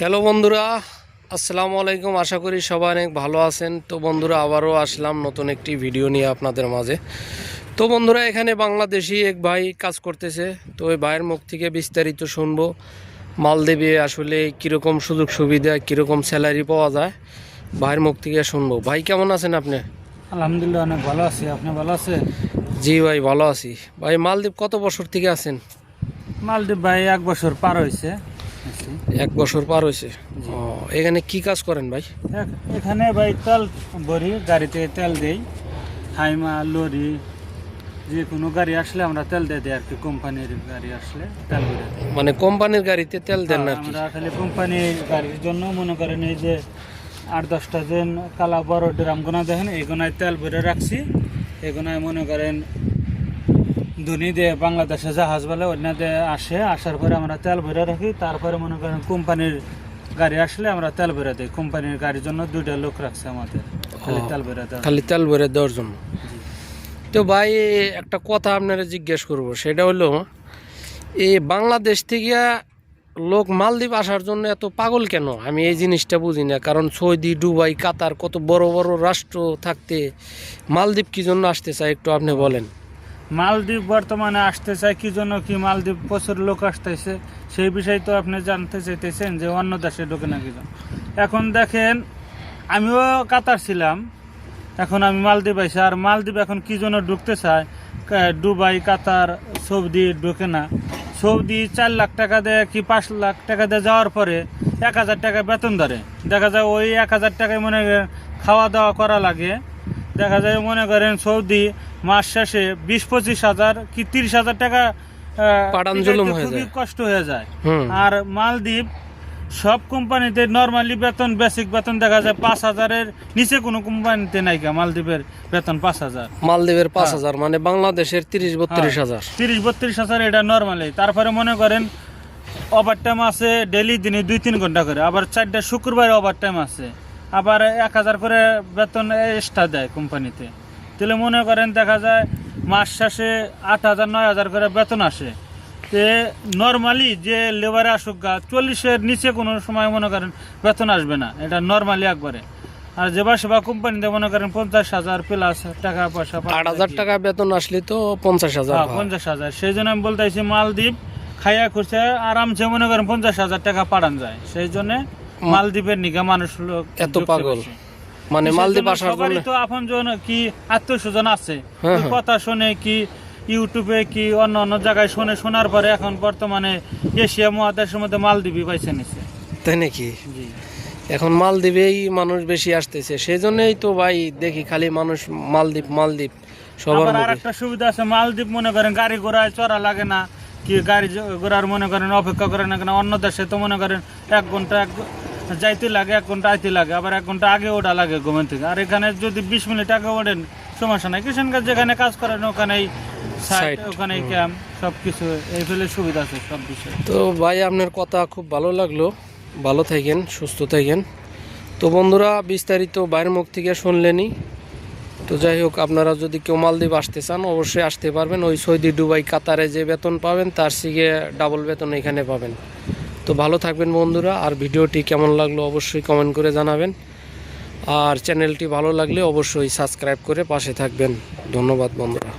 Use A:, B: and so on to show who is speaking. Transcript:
A: Hello বন্ধুরা আসসালামু আলাইকুম। আশা করি সবাই অনেক ভালো আছেন। তো বন্ধুরা আবারও আসলাম নতুন একটি ভিডিও নিয়ে আপনাদের মাঝে। তো বন্ধুরা এখানে বাংলাদেশি এক ভাই কাজ করতেছে। তো ওই ভাইয়ের মুখ থেকে বিস্তারিত শুনব। মালদ্বীপে আসলে কীরকম সুযোগ সুবিধা কীরকম স্যালারি পাওয়া যায় ভাইয়ের মুখ থেকে শুনব। ভাই কেমন আছেন আপনি?
B: আলহামদুলিল্লাহ অনেক ভালো আছি। আপনি ভালো আছেন?
A: জি ভাই ভালো আছি। ভাই মালদ্বীপ কত বছর থেকে আছেন?
B: মালদ্বীপ ভাই এক বছর পার হয়েছে।
A: এক বছর পার হয়েছে। ও এখানে কি কাজ করেন ভাই?
B: এখ- এখানে ভাই তেল ভরি গাড়িতে তেল দেই। হাইমা লরি যে কোনো গাড়ি আসলে আমরা তেল দিয়ে দিই আর কি কোম্পানির গাড়ি আসলে তেল ভরে দিই।
A: মানে কোম্পানির গাড়িতে তেল দেন না
B: আমরা খালি কোম্পানির গাড়ির জন্য মনে করেন এই যে আট দশটা যেন কালা বড় ড্রাম গোনা দেখেন এই গোনায় তেল ভরে রাখছি। এই গোনায় মনে করেন ধনী দিয়ে বাংলাদেশে জাহাজ বলে অন্য দিয়ে আসে আসার পরে আমরা তেল ভরে রাখি তারপরে মনে করেন কোম্পানির গাড়ি আসলে আমরা তেল ভরে দিই। কোম্পানির গাড়ির জন্য দুইটা লোক রাখছে আমাদের খালি তেল ভরে দেওয়া
A: খালি তেল ভরে দেওয়ার জন্য। তো ভাই একটা কথা আপনারা জিজ্ঞেস করব সেটা হলো এই বাংলাদেশ থেকে লোক মালদ্বীপ আসার জন্য এত পাগল কেন? আমি এই জিনিসটা বুঝি না কারণ সৌদি দুবাই কাতার কত বড় বড় রাষ্ট্র থাকতে মালদ্বীপ কি জন্য আসতে চায় একটু আপনি বলেন।
B: মালদ্বীপ বর্তমানে আসতে চায়, কি জন্য কি মালদ্বীপ? প্রচুর লোক আসতেছে। সেই বিষয়ে তো আপনি জানতে চাইতেছেন যে অন্য দেশে ঢোকে না কি এখন দেখেন, আমিও কাতার ছিলাম। এখন আমি মালদ্বীপ আইসি, আর মালদ্বীপ এখন কি জন্য ঢুকতে চায়? দুবাই, কাতার, সৌদি ঢুকে না। সৌদি চার লাখ টাকা দেয় কি পাঁচ লাখ টাকা দিয়ে যাওয়ার পরে এক হাজার টাকা বেতন ধরে। দেখা যায় ওই এক হাজার টাকায় মনে খাওয়া দাওয়া করা লাগে। দেখা যায় মনে করেন সৌদি মাস শেষে বিশ পঁচিশ হাজার কি তিরিশ হাজার টাকা
A: হয়ে
B: খুবই কষ্ট হয়ে যায়। আর মালদ্বীপ সব কোম্পানিতে নর্মালি বেতন বেসিক বেতন দেখা যায় পাঁচ হাজারের নিচে কোনো কোম্পানিতে নাই কা মালদ্বীপের বেতন পাঁচ হাজার।
A: মালদ্বীপের পাঁচ হাজার মানে বাংলাদেশের তিরিশ বত্রিশ হাজার।
B: তিরিশ বত্রিশ হাজার এটা নর্মালি। তারপরে মনে করেন ওভার টাইম আছে ডেলি দিনে দুই তিন ঘণ্টা করে। আবার চারটা শুক্রবার ওভার টাইম আছে। আবার এক হাজার করে বেতন এক্সট্রা দেয় কোম্পানিতে তাহলে মনে করেন দেখা যায় মাস শেষে আট হাজার নয় হাজার করে বেতন আসে। তে নর্মালি যে লেবারে আসুক গা চল্লিশের নিচে কোনো সময় মনে করেন বেতন আসবে না। এটা নর্মালি একবারে। আর যেবা সেবা কোম্পানিতে মনে করেন পঞ্চাশ হাজার প্লাস টাকা পয়সা
A: আট হাজার টাকা বেতন আসলে তো পঞ্চাশ হাজার
B: হ্যাঁ, পঞ্চাশ হাজার। সেই জন্য আমি বলতেছি মালদ্বীপ খাইয়া খুঁজছে আরামসে মনে করেন পঞ্চাশ হাজার টাকা পাঠান যায়। সেই জন্য মালদ্বীপের নিকা মানুষ লোক
A: এত পাগল।
B: বেশি।
A: মানে মালদ্বীপ আসার জন্য
B: তো আপন জন কি আত্মীয় স্বজন আছে।
A: হ্যাঁ, হ্যাঁ।
B: কথা শুনে কি ইউটিউবে কি অন্য অন্য জায়গায় শুনে শোনার পরে এখন বর্তমানে এশিয়া মহাদেশের মধ্যে মালদ্বীপই পাইছে নিছে
A: তাই নাকি?
B: জি।
A: এখন মালদ্বীপেই মানুষ বেশি আসতেছে। সেই জন্যই তো ভাই দেখি খালি মানুষ মালদ্বীপ মালদ্বীপ সবার
B: আর একটা সুবিধা আছে মালদ্বীপ মনে করেন গাড়ি ঘোড়ায় চড়া লাগে না কি গাড়ি ঘোড়ার মনে করেন অপেক্ষা করে না কেন অন্য দেশে তো মনে করেন এক ঘণ্টা এক যাইতে লাগে এক ঘণ্টা আইতে লাগে আবার এক ঘণ্টা আগে ওঠা লাগে ঘুমেন থেকে। আর এখানে যদি বিশ মিনিট আগে ওঠেন সমস্যা নাই। কিষান কাজ যেখানে কাজ করেন ওখানেই ক্যাম্প সব কিছু এই ফেলে সুবিধা আছে সব বিষয়ে।
A: তো ভাই আপনার কথা খুব ভালো লাগল। ভালো থাকেন সুস্থ থাকেন। তো বন্ধুরা বিস্তারিত বাইরের মুখ থেকে শুনলেনই তো যাই হোক আপনারা যদি কেউ মালদ্বীপ আসতে চান অবশ্যই আসতে পারবেন। ওই সৌদি দুবাই কাতারে যে বেতন পাবেন তার সিগে ডাবল বেতন এখানে পাবেন। তো ভালো থাকবেন বন্ধুরা, আর ভিডিওটি কেমন লাগল অবশ্যই কমেন্ট করে জানাবেন। আর চ্যানেলটি ভালো লাগলে অবশ্যই সাবস্ক্রাইব করে পাশে থাকবেন। ধন্যবাদ বন্ধুরা।